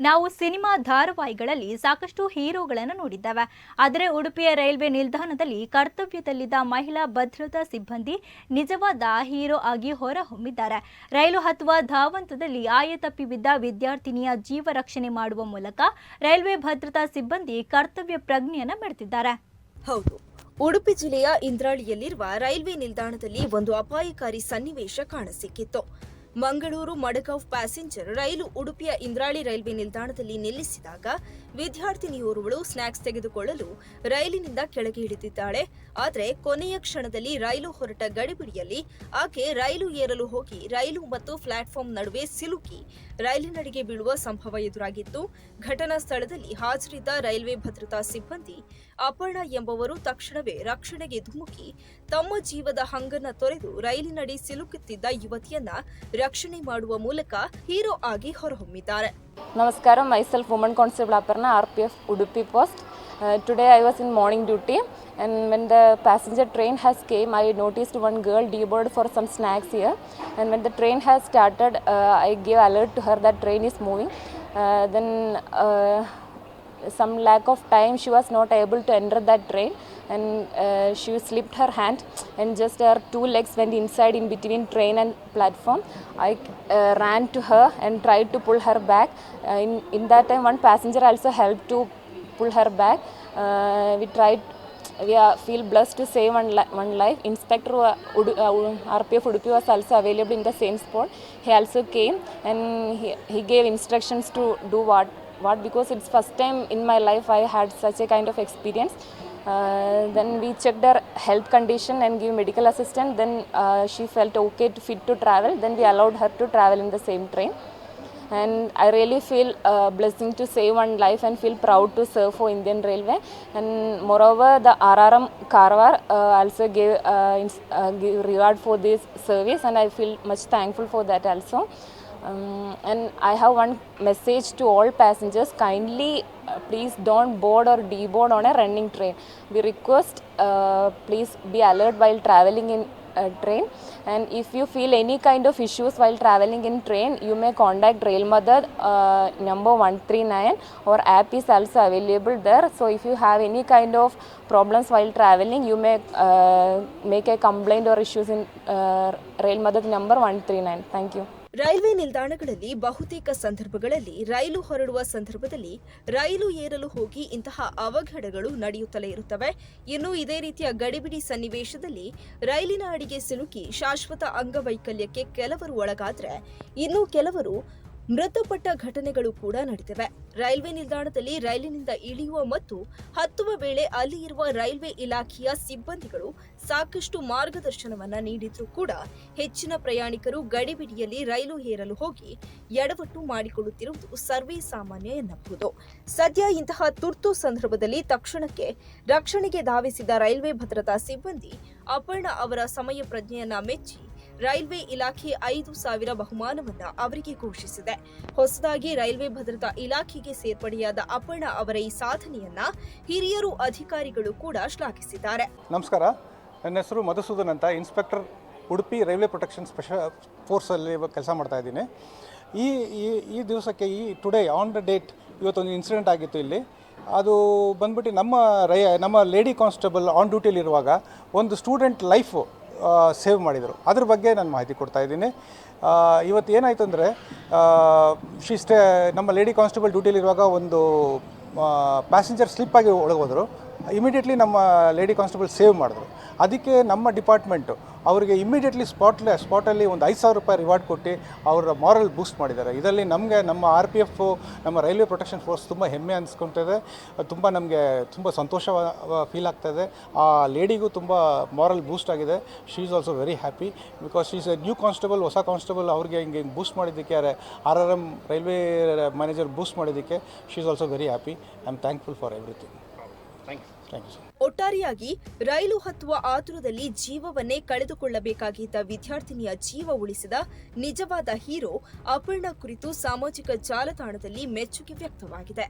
ನಾವು ಸಿನಿಮಾ ಧಾರಾವಾಹಿಗಳಲ್ಲಿ ಸಾಕಷ್ಟು ಹೀರೋಗಳನ್ನು ನೋಡಿದ್ದೇವೆ. ಆದರೆ ಉಡುಪಿಯ ರೈಲ್ವೆ ನಿಲ್ದಾಣದಲ್ಲಿ ಕರ್ತವ್ಯದಲ್ಲಿದ್ದ ಮಹಿಳಾ ಭದ್ರತಾ ಸಿಬ್ಬಂದಿ ನಿಜವಾದ ಹೀರೋ ಆಗಿ ಹೊರಹೊಮ್ಮಿದ್ದಾರೆ. ರೈಲು ಹತ್ತುವ ಧಾವಂತದಲ್ಲಿ ಆಯತಪ್ಪಿ ಬಿದ್ದ ವಿದ್ಯಾರ್ಥಿನಿಯ ಜೀವ ರಕ್ಷಣೆ ಮಾಡುವ ಮೂಲಕ ರೈಲ್ವೆ ಭದ್ರತಾ ಸಿಬ್ಬಂದಿ ಕರ್ತವ್ಯ ಪ್ರಜ್ಞೆಯನ್ನು ಮೆರೆದಿದ್ದಾರೆ. ಹೌದು. ಉಡುಪಿ ಜಿಲ್ಲೆಯ ಇಂದ್ರಾಳಿಯಲ್ಲಿರುವ ರೈಲ್ವೆ ನಿಲ್ದಾಣದಲ್ಲಿ ಒಂದು ಅಪಾಯಕಾರಿ ಸನ್ನಿವೇಶ ಕಾಣಸಿಕ್ಕಿತ್ತು. ಮಂಗಳೂರು ಮಡಗಾಂವ್ ಪ್ಯಾಸೆಂಜರ್ ರೈಲು ಉಡುಪಿಯ ಇಂದ್ರಾಳಿ ರೈಲ್ವೆ ನಿಲ್ದಾಣದಲ್ಲಿ ನಿಲ್ಲಿಸಿದಾಗ ವಿದ್ಯಾರ್ಥಿನಿಯೋರ್ವಳು ಸ್ನಾಕ್ಸ್ ತೆಗೆದುಕೊಳ್ಳಲು ರೈಲಿನಿಂದ ಕೆಳಗೆ ಇಳಿದಿದ್ದಾಳೆ ಆದರೆ ಕೊನೆಯ ಕ್ಷಣದಲ್ಲಿ ರೈಲು ಹೊರಟ ಗಡಿಬಿಡಿಯಲ್ಲಿ ಆಕೆ ರೈಲು ಏರಲು ಹೋಗಿ ರೈಲು ಮತ್ತು ಪ್ಲಾಟ್ಫಾರ್ಮ್ ನಡುವೆ ಸಿಲುಕಿ ರೈಲಿನಡಿಗೆ ಬೀಳುವ ಸಂಭವ ಎದುರಾಗಿತ್ತು. ಘಟನಾ ಸ್ಥಳದಲ್ಲಿ ಹಾಜರಿದ್ದ ರೈಲ್ವೆ ಭದ್ರತಾ ಸಿಬ್ಬಂದಿ ಅಪರ್ಣ ಎಂಬವರು ತಕ್ಷಣವೇ ರಕ್ಷಣೆಗೆ ಧುಮುಕಿ ತಮ್ಮ ಜೀವದ ಹಂಗನ್ನ ತೊರೆದು ರೈಲಿನಡಿ ಸಿಲುಕುತ್ತಿದ್ದ ಯುವತಿಯನ್ನ ರಕ್ಷಣೆ ಮಾಡುವ ಮೂಲಕ ಹೀರೋ ಆಗಿ ಹೊರಹೊಮ್ಮಿದ್ದಾರೆ Namaskaram, myself Woman Constable Aparna, RPF Udupi Post. Uh, today I was in morning duty and when the passenger train has came, I noticed one girl deboarded for some snacks here. And when the train has started, uh, I gave alert to her that train is moving. Uh, then uh, some lack of time she was not able to enter that train and uh, she slipped her hand and just her two legs went inside in between train and platform i uh, ran to her and tried to pull her back uh, in, in that time one passenger also helped to pull her back uh, we tried we are, feel blessed to save one, li- one life. Inspector uh, RPF Udupi was also available in the same spot. He also came and he, he gave instructions to do what what because it's first time in my life I had such a kind of experience. Uh, then we checked her health condition and give medical assistance. Then uh, she felt okay to fit to travel. Then we allowed her to travel in the same train and I really feel uh, blessing to save one life and feel proud to serve for Indian Railway. And moreover, the RRM Karwar uh, also gave, uh, uh, give reward for this service, and I feel much thankful for that also. Um, and I have one message to all passengers: kindly, uh, please don't board or deboard on a running train. We request, uh, please be alert while traveling in uh, train. And if you feel any kind of issues while traveling in train you may contact rail mother uh, number 139 or app is also available there. So if you have any kind of problems while traveling you may uh, make a complaint or issues in uh, rail mother number 139 thank you railway ನಿಲ್ದಾಣಗಳಲ್ಲಿ ಬಹುತೇಕ ಸಂದರ್ಭಗಳಲ್ಲಿ ರೈಲು ಹೊರಡುವ ಸಂದರ್ಭದಲ್ಲಿ ರೈಲು ಏರಲು ಹೋಗಿ ಇಂತಹ ಅವಘಡಗಳು ನಡೆಯುತ್ತಲೇ ಇರುತ್ತವೆ. ಇನ್ನು ಇದೇ ರೀತಿಯ ಗಡಿಬಿಡಿ ಸನ್ನಿವೇಶದಲ್ಲಿ ರೈಲಿನ ಅಡಿಗೆ ಸಿಲುಕಿ ಶಾಶ್ವತ ಅಂಗವೈಕಲ್ಯಕ್ಕೆ ಕೆಲವರು ಒಳಗಾದ್ರೆ ಇನ್ನು ಕೆಲವರು ಮೃತಪಟ್ಟ ಘಟನೆಗಳು ಕೂಡ ನಡೆದಿವೆ ರೈಲ್ವೆ ನಿಲ್ದಾಣದಲ್ಲಿ ರೈಲಿನಿಂದ ಇಳಿಯುವ ಮತ್ತು ಹತ್ತುವ ವೇಳೆ ಅಲ್ಲಿ ಇರುವ ರೈಲ್ವೆ ಇಲಾಖೆಯ ಸಿಬ್ಬಂದಿಗಳು ಸಾಕಷ್ಟು ಮಾರ್ಗದರ್ಶನವನ್ನ ನೀಡಿದ್ರೂ ಕೂಡ ಹೆಚ್ಚಿನ ಪ್ರಯಾಣಿಕರು ಗಡಿಬಿಡಿಯಲ್ಲಿ ರೈಲು ಏರಲು ಹೋಗಿ ಎಡವಟ್ಟು ಮಾಡಿಕೊಳ್ಳುತ್ತಿರುವುದು ಸರ್ವೇ ಸಾಮಾನ್ಯ ಎನ್ನಬಹುದು. ಸದ್ಯ ಇಂತಹ ತುರ್ತು ಸಂದರ್ಭದಲ್ಲಿ ತಕ್ಷಣಕ್ಕೆ ರಕ್ಷಣೆಗೆ ಧಾವಿಸಿದ ರೈಲ್ವೆ ಭದ್ರತಾ ಸಿಬ್ಬಂದಿ ಅಪರ್ಣ ಅವರ ಸಮಯ ಪ್ರಜ್ಞೆಯನ್ನ ಮೆಚ್ಚಿ ರೈಲ್ವೆ ಇಲಾಖೆ ಐದು ಸಾವಿರ ಬಹುಮಾನವನ್ನ ಅವರಿಗೆ ಘೋಷಿಸಿದೆ. ಹೊಸದಾಗಿ ರೈಲ್ವೆ ಭದ್ರತಾ ಇಲಾಖೆಗೆ ಸೇರ್ಪಡೆಯಾದ ಅಪರ್ಣ ಅವರ ಈ ಸಾಧನೆಯನ್ನ ಹಿರಿಯರು ಅಧಿಕಾರಿಗಳು ಕೂಡ ಶ್ಲಾಘಿಸಿದ್ದಾರೆ. ನಮಸ್ಕಾರ. ನನ್ನ ಹೆಸರು ಮಧುಸೂದನ್ ಅಂತ. Inspector Udupi railway protection special ಫೋರ್ಸಲ್ಲಿ ಕೆಲಸ ಮಾಡ್ತಾ ಇದ್ದೀನಿ. ಈ ಈ ದಿವಸಕ್ಕೆ ಈ ಟುಡೇ ಆನ್ ದ ಡೇಟ್ ಇವತ್ತೊಂದು ಇನ್ಸಿಡೆಂಟ್ ಆಗಿತ್ತು ಇಲ್ಲಿ. ಅದು ಬಂದ್ಬಿಟ್ಟು ನಮ್ಮ ರೈ, ನಮ್ಮ ಲೇಡಿ ಕಾನ್ಸ್ಟೇಬಲ್ ಆನ್ ಡ್ಯೂಟಿಲಿರುವಾಗ ಒಂದು ಸ್ಟೂಡೆಂಟ್ ಲೈಫು ಸೇವ್ ಮಾಡಿದರು. ಅದ್ರ ಬಗ್ಗೆ ನಾನು ಮಾಹಿತಿ ಕೊಡ್ತಾ ಇದ್ದೀನಿ. ಇವತ್ತು ಏನಾಯಿತು ಅಂದರೆ ಶಿ ಸ್ಟೇ ನಮ್ಮ ಲೇಡಿ ಕಾನ್ಸ್ಟೇಬಲ್ ಡ್ಯೂಟಿಲಿರುವಾಗ ಒಂದು ಪ್ಯಾಸೆಂಜರ್ ಸ್ಲಿಪ್ಪಾಗಿ ಒಳಗೋದರು ಇಮಿಡಿಯೇಟ್ಲಿ ನಮ್ಮ ಲೇಡಿ ಕಾನ್ಸ್ಟೇಬಲ್ ಸೇವ್ ಮಾಡಿದ್ರು. ಅದಕ್ಕೆ ನಮ್ಮ ಡಿಪಾರ್ಟ್ಮೆಂಟು ಅವರಿಗೆ ಇಮಿಡಿಯೇಟ್ಲಿ ಸ್ಪಾಟ್ಲೆ, ಸ್ಪಾಟಲ್ಲಿ ಒಂದು ಐದು ಸಾವಿರ ರೂಪಾಯಿ ರಿವಾರ್ಡ್ ಕೊಟ್ಟು ಅವರ ಮಾರಲ್ ಬೂಸ್ಟ್ ಮಾಡಿದ್ದಾರೆ. ಇದರಲ್ಲಿ ನಮಗೆ ನಮ್ಮ ಆರ್ ಪಿ ಎಫ್ ನಮ್ಮ ರೈಲ್ವೆ ಪ್ರೊಟೆಕ್ಷನ್ ಫೋರ್ಸ್ ತುಂಬ ಹೆಮ್ಮೆ ಅನಿಸ್ಕೊತದೆ. ತುಂಬ ನಮಗೆ ತುಂಬ ಸಂತೋಷ ಫೀಲ್ ಆಗ್ತಾಯಿದೆ ಆ ಲೇಡಿಗೂ ತುಂಬ ಮಾರಲ್ ಬೂಸ್ಟ್ ಆಗಿದೆ. She is also very happy because she is a new constable ಹೊಸ ಕಾನ್ಸ್ಟೇಬಲ್ ಅವ್ರಿಗೆ ಹಿಂಗೆ ಬೂಸ್ಟ್ ಮಾಡಿದ್ದಕ್ಕೆ R R M railway manager boost ಮಾಡಿದ್ದಕ್ಕೆ she is also very happy I am thankful for everything thank you ಒಟ್ಟಾರೆಯಾಗಿ ರೈಲು ಹತ್ತುವ ಆತುರದಲ್ಲಿ ಜೀವವನ್ನೇ ಕಳೆದುಕೊಳ್ಳಬೇಕಾಗಿದ್ದ ವಿದ್ಯಾರ್ಥಿನಿಯ ಜೀವ ಉಳಿಸಿದ ನಿಜವಾದ ಹೀರೋ ಅಪರ್ಣ ಕುರಿತು ಸಾಮಾಜಿಕ ಜಾಲತಾಣದಲ್ಲಿ ಮೆಚ್ಚುಗೆ ವ್ಯಕ್ತವಾಗಿದೆ.